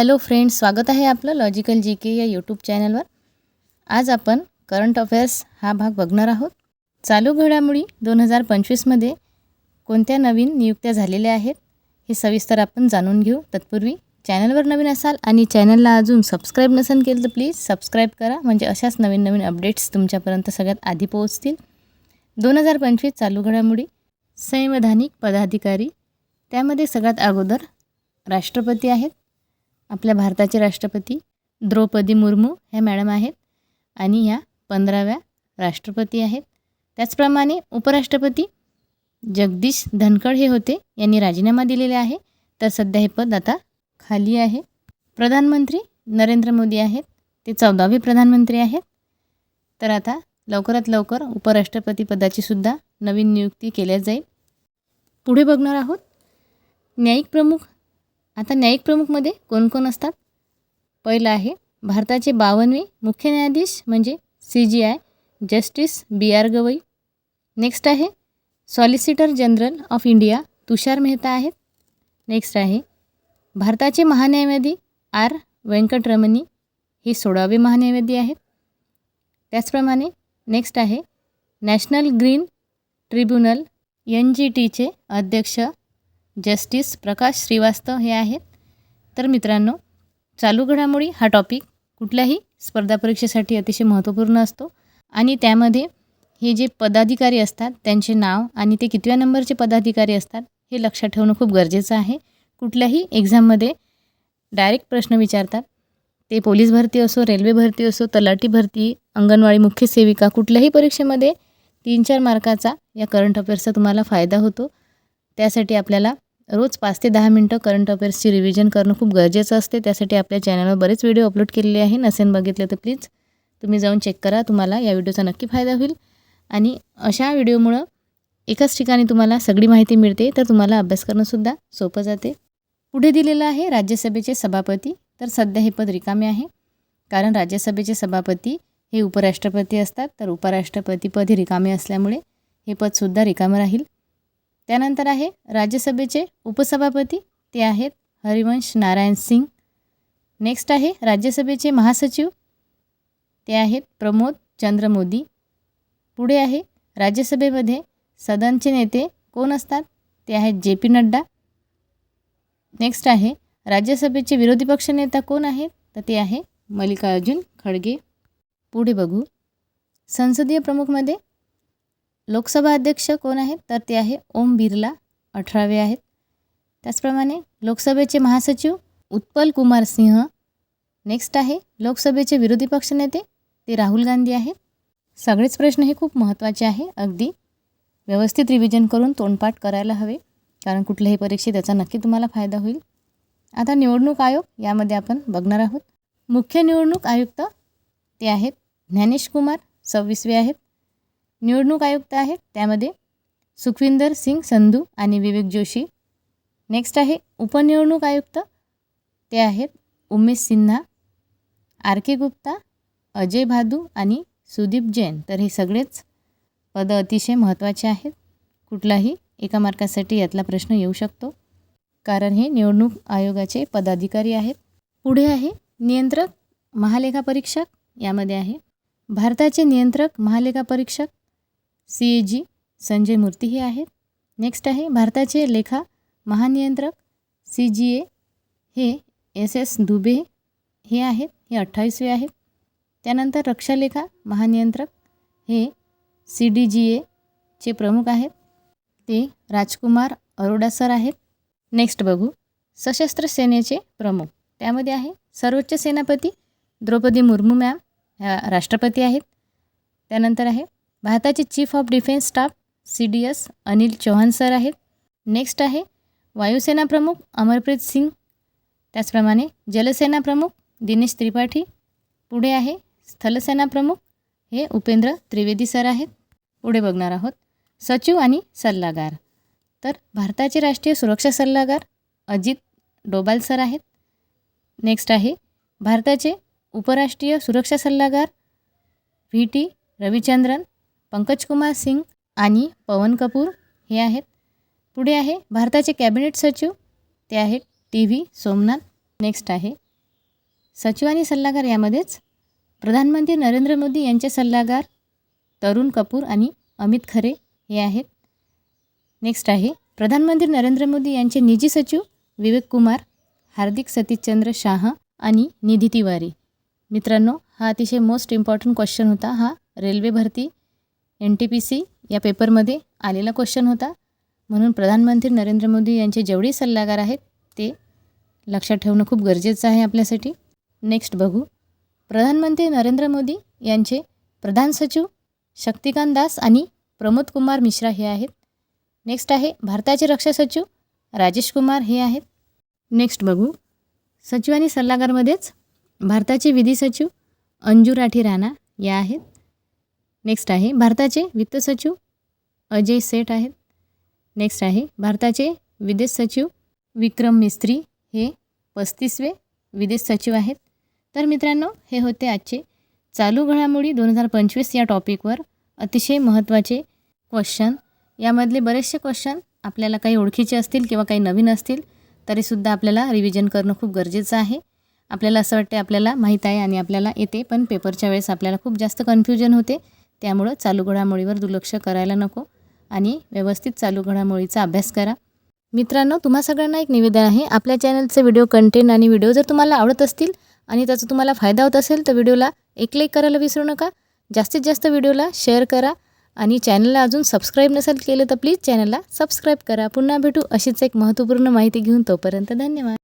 Hello friends स्वागत आहे आपलं लॉजिकल जी के या यूट्यूब चॅनलवर. आज आपण करंट अफेअर्स हा भाग बघणार आहोत. चालू घडामोडी दोन हजार पंचवीसमध्ये कोणत्या नवीन नियुक्त्या झालेल्या आहेत हे सविस्तर आपण जाणून घेऊ. तत्पूर्वी चॅनलवर नवीन असाल आणि चॅनलला अजून सबस्क्राईब नसेल केलं तर प्लीज सबस्क्राईब करा म्हणजे अशाच नवीन नवीन अपडेट्स तुमच्यापर्यंत सगळ्यात आधी पोहोचतील. दोन हजार पंचवीस चालू घडामोडी संवैधानिक पदाधिकारी त्यामध्ये सगळ्यात अगोदर राष्ट्रपती आहेत आपल्या भारताचे राष्ट्रपती द्रौपदी मुर्मू ह्या मॅडम आहेत आणि ह्या पंधराव्या राष्ट्रपती आहेत. त्याचप्रमाणे उपराष्ट्रपती जगदीश धनखड हे होते यांनी राजीनामा दिलेला आहे. तर सध्या हे पद आता खाली आहे. प्रधानमंत्री नरेंद्र मोदी आहेत ते चौदावे प्रधानमंत्री आहेत. तर आता लवकरात लवकर उपराष्ट्रपती पदाची सुद्धा नवीन नियुक्ती केल्या जाईल. पुढे बघणार आहोत. न्यायिक प्रमुख आता न्यायिक प्रमुखमध्ये कोण कोण असतात? पहिलं आहे भारताचे बावनवे मुख्य न्यायाधीश म्हणजे C G I justice B R Gavai. Next आहे solicitor general of India Tushar Mehta आहेत. नेक्स्ट आहे भारताचे महान्यायवादी आर व्यंकटरमणी हे सोळावे महान्यायवादी आहेत. त्याचप्रमाणे नेक्स्ट आहे national green tribunal N G टीचे अध्यक्ष जस्टिस प्रकाश श्रीवास्तव हे आहेत. तर मित्रांनो चालू घडामोडी हा टॉपिक कुठल्याही स्पर्धा परीक्षेसाठी अतिशय महत्त्वपूर्ण असतो. आणि त्यामध्ये हे जे पदाधिकारी असतात त्यांचे नाव आणि ते कितव्या नंबरचे पदाधिकारी असतात हे लक्षात ठेवणं खूप गरजेचं आहे. कुठल्याही एक्झाममध्ये डायरेक्ट प्रश्न विचारतात. ते पोलीस भरती असो रेल्वे भरती असो तलाठी भरती अंगणवाडी मुख्य सेविका कुठल्याही परीक्षेमध्ये तीन चार मार्काचा या करंट अफेअर्सचा तुम्हाला फायदा होतो. त्यासाठी आपल्याला रोज पाच ते दहा मिनटं करंट अफेअर्सची रिव्हिजन करणं खूप गरजेचं असते. त्यासाठी आपल्या चॅनलवर बरेच व्हिडिओ अपलोड केलेले आहे. नसेन बघितले तर प्लीज तुम्ही जाऊन चेक करा. तुम्हाला या व्हिडिओचा नक्की फायदा होईल. आणि अशा व्हिडिओमुळं एकाच ठिकाणी तुम्हाला सगळी माहिती मिळते. तर तुम्हाला अभ्यास करणंसुद्धा सोपं जाते. पुढे दिलेलं आहे राज्यसभेचे सभापती. तर सध्या हे पद रिकामे आहे. कारण राज्यसभेचे सभापती हे उपराष्ट्रपती असतात. तर उपराष्ट्रपती पद हे रिकामे असल्यामुळे हे पदसुद्धा रिकामं राहील. त्यानंतर आहे राज्यसभेचे उपसभापती ते आहेत हरिवंश नारायण सिंग. नेक्स्ट आहे राज्यसभेचे महासचिव ते आहेत प्रमोद चंद्र मोदी. पुढे आहे राज्यसभेमध्ये सदनचे नेते कोण असतात? ते आहेत जे पी नड्डा. नेक्स्ट आहे राज्यसभेचे विरोधी पक्षनेता कोण आहेत? तर ते आहे मल्लिकार्जुन खडगे. पुढे बघू. संसदीय प्रमुखमध्ये लोकसभा अध्यक्ष कोण आहेत? तर ते आहे ओम बिर्ला अठरावे आहेत. त्याचप्रमाणे लोकसभेचे महासचिव उत्पल कुमार सिंह नेक्स्ट आहे लोकसभेचे विरोधी पक्षनेते ते राहुल गांधी आहेत. सगळेच प्रश्न हे खूप महत्त्वाचे आहे. अगदी व्यवस्थित रिव्हिजन करून तोंडपाठ करायला हवे कारण कुठल्याही परीक्षेत त्याचा नक्की तुम्हाला फायदा होईल. आता निवडणूक आयोग यामध्ये आपण बघणार आहोत. मुख्य निवडणूक आयुक्त ते आहेत ज्ञानेश कुमार सव्वीसवे आहेत. निवडणूक आयुक्त आहेत. त्यामध्ये सुखविंदर सिंग संधू आणि विवेक जोशी. नेक्स्ट आहे उपनिवडणूक आयुक्त. ते आहेत उमेश सिन्हा आर के गुप्ता अजय भादू आणि सुदीप जैन. तर हे सगळेच पदं अतिशय महत्त्वाचे आहेत. कुठलाही एका मार्कासाठी यातला प्रश्न येऊ शकतो. कारण हे निवडणूक आयोगाचे पदाधिकारी आहेत. पुढे आहे नियंत्रक महालेखा परीक्षक. यामध्ये आहे भारताचे नियंत्रक महालेखा परीक्षक. सी ए जी संजय मूर्ती हे आहेत. नेक्स्ट आहे भारताचे लेखा महानियंत्रक सी जी ए हे एस एस दुबे हे आहेत हे अठ्ठावीसवे आहेत. त्यानंतर रक्षालेखा महानियंत्रक हे सी डी जी एचे प्रमुख आहेत. ते राजकुमार अरोडा सर आहेत. नेक्स्ट बघू सशस्त्र सेनेचे प्रमुख. त्यामध्ये आहे सर्वोच्च सेनापती द्रौपदी मुर्मू मॅम ह्या राष्ट्रपती आहेत. त्यानंतर आहे भारताचे chief of defence staff C D S Anil Chauhan sir आहेत. नेक्स्ट आहे वायुसेना प्रमुख अमरप्रीत सिंग. त्याचप्रमाणे जलसेना प्रमुख दिनेश त्रिपाठी. पुढे आहे स्थलसेना प्रमुख हे उपेंद्र त्रिवेदी सर आहेत. पुढे बघणार आहोत सचिव आणि सल्लागार. तर भारताचे राष्ट्रीय सुरक्षा सल्लागार अजित डोबाल सर आहेत. नेक्स्ट आहे भारताचे उपराष्ट्रीय सुरक्षा सल्लागार व्ही टी रविचंद्रन. पंकजकुमार सिंग आणि पवन कपूर हे आहेत. पुढे आहे भारताचे कॅबिनेट सचिव ते आहेत टी व्ही सोमनाथ. नेक्स्ट आहे सचिव आणि सल्लागार यामध्येच प्रधानमंत्री नरेंद्र मोदी यांचे सल्लागार तरुण कपूर आणि अमित खरे हे आहेत. नेक्स्ट आहे प्रधानमंत्री नरेंद्र मोदी यांचे निजी सचिव विवेक कुमार हार्दिक सतीशचंद्र शाह आणि निधी तिवारी. मित्रांनो हा अतिशय मोस्ट इम्पॉर्टंट क्वेश्चन होता. हा रेल्वे भरती एन टी पी सी या पेपरमध्ये आलेला क्वेश्चन होता. म्हणून प्रधानमंत्री नरेंद्र मोदी यांचे जेवढे सल्लागार आहेत ते लक्षात ठेवणं खूप गरजेचं आहे आपल्यासाठी. नेक्स्ट बघू. प्रधानमंत्री नरेंद्र मोदी यांचे प्रधान सचिव शक्तिकांत दास आणि प्रमोद कुमार मिश्रा हे आहेत. नेक्स्ट आहे भारताचे रक्षा सचिव राजेश कुमार हे आहेत. नेक्स्ट बघू. सचिव आणि सल्लागारमध्येच भारताचे विधी सचिव अंजू राठी राणा या आहेत. नेक्स्ट आहे भारताचे वित्त सचिव अजय सेठ आहेत. नेक्स्ट आहे भारताचे विदेश सचिव विक्रम मिस्त्री हे पस्तीसवे विदेश सचिव आहेत. तर मित्रांनो हे होते आजचे चालू घडामोडी दोन हजार पंचवीस या टॉपिकवर अतिशय महत्त्वाचे क्वेश्चन यामधले बरेचसे क्वेश्चन आपल्याला काही ओळखीचे असतील किंवा काही नवीन असतील तरीसुद्धा आपल्याला रिव्हिजन करणं खूप गरजेचं आहे. आपल्याला असं वाटते आपल्याला माहीत आहे आणि आपल्याला येते पण पेपरच्या वेळेस आपल्याला खूप जास्त कन्फ्युजन होते. त्यामुळं चालू घडामोडीवर दुर्लक्ष करायला नको आणि व्यवस्थित चालू घडामोडीचा अभ्यास करा. मित्रांनो तुम्हा सगळ्यांना एक निवेदन आहे. आपल्या चॅनलचे व्हिडिओ कंटेंट आणि व्हिडिओ जर तुम्हाला आवडत असतील आणि त्याचा तुम्हाला फायदा होत असेल तर व्हिडिओला एक लाईक करायला विसरू नका. जास्तीत जास्त व्हिडिओला शेअर करा आणि चॅनलला अजून सबस्क्राईब नसेल केलं तर प्लीज चॅनलला सबस्क्राईब करा. पुन्हा भेटू अशीच एक महत्त्वपूर्ण माहिती घेऊन तोपर्यंत धन्यवाद.